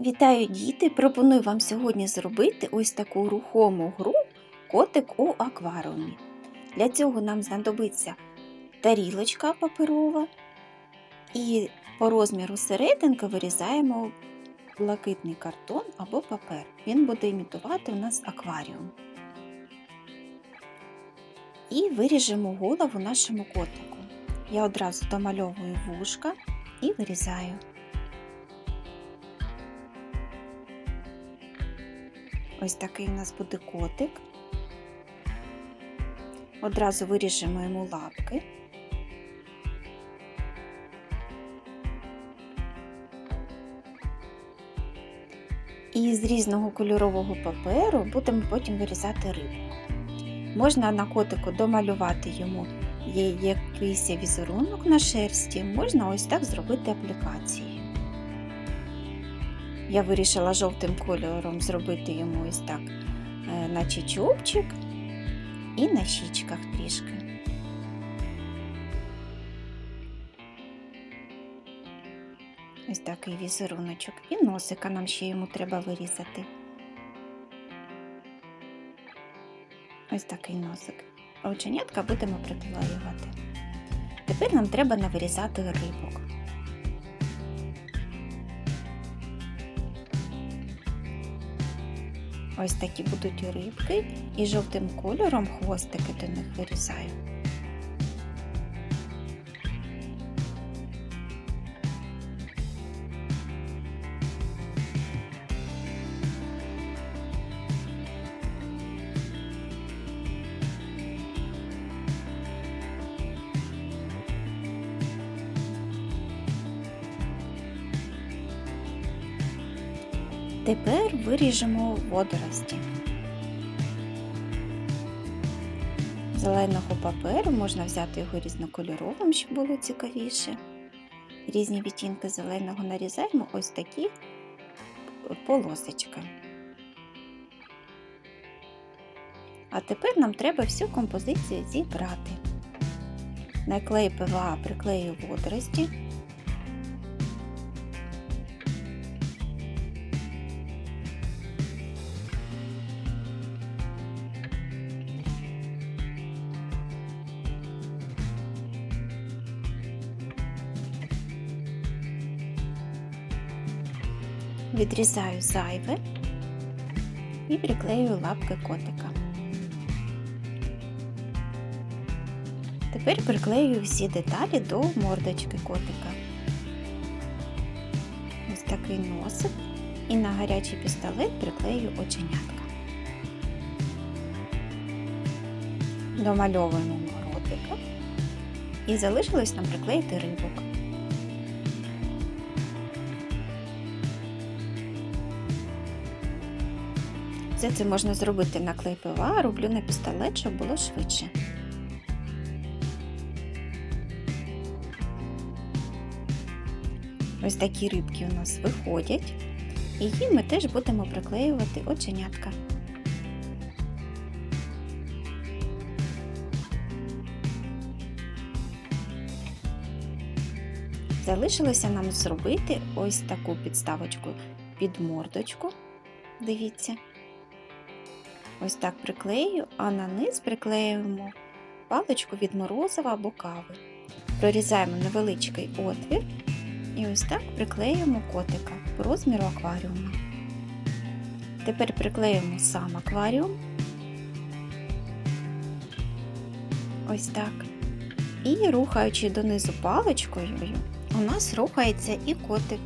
Вітаю діти! Пропоную вам сьогодні зробити ось таку рухому гру котик у акваріумі. Для цього нам знадобиться тарілочка паперова і по розміру серединки вирізаємо блакитний картон або папер. Він буде імітувати у нас акваріум. І виріжемо голову нашому котику. Я одразу домальовую вушка і вирізаю. Ось такий у нас буде котик. Одразу виріжемо йому лапки. І з різного кольорового паперу будемо потім вирізати рибку. Можна на котику домалювати йому якийсь візерунок на шерсті, можна ось так зробити аплікації. Я вирішила жовтим кольором зробити йому ось так, е, наче чубчик і на щічках трішки. Ось такий візеруночок. І носика нам ще йому треба вирізати. Ось такий носик. Оченятка будемо приклеювати. Тепер нам треба навирізати рибок. Ось такі будуть рибки і жовтим кольором хвостики до них вирізаю. Тепер виріжемо водорості. Зеленого паперу можна взяти його різнокольоровим, щоб було цікавіше. Різні відтінки зеленого нарізаємо ось такі полосочки. А тепер нам треба всю композицію зібрати. На клей ПВА приклею водорості. Відрізаю зайве і приклею лапки котика. Тепер приклею всі деталі до мордочки котика. Ось такий носик і на гарячий пістолет приклею оченятка. Домальовуємо ротика і залишилось нам приклеїти рибок. Все це можна зробити на клей ПВА, роблю на пістолет, щоб було швидше. Ось такі рибки у нас виходять, і їм ми теж будемо приклеювати оченятка. Залишилося нам зробити ось таку підставочку під мордочку. Дивіться. Ось так приклею, а на низ приклеюємо паличку від морозива або кави. Прорізаємо невеличкий отвір і ось так приклеюємо котика по розміру акваріуму. Тепер приклеюємо сам акваріум. Ось так. І рухаючи донизу паличкою, у нас рухається і котик.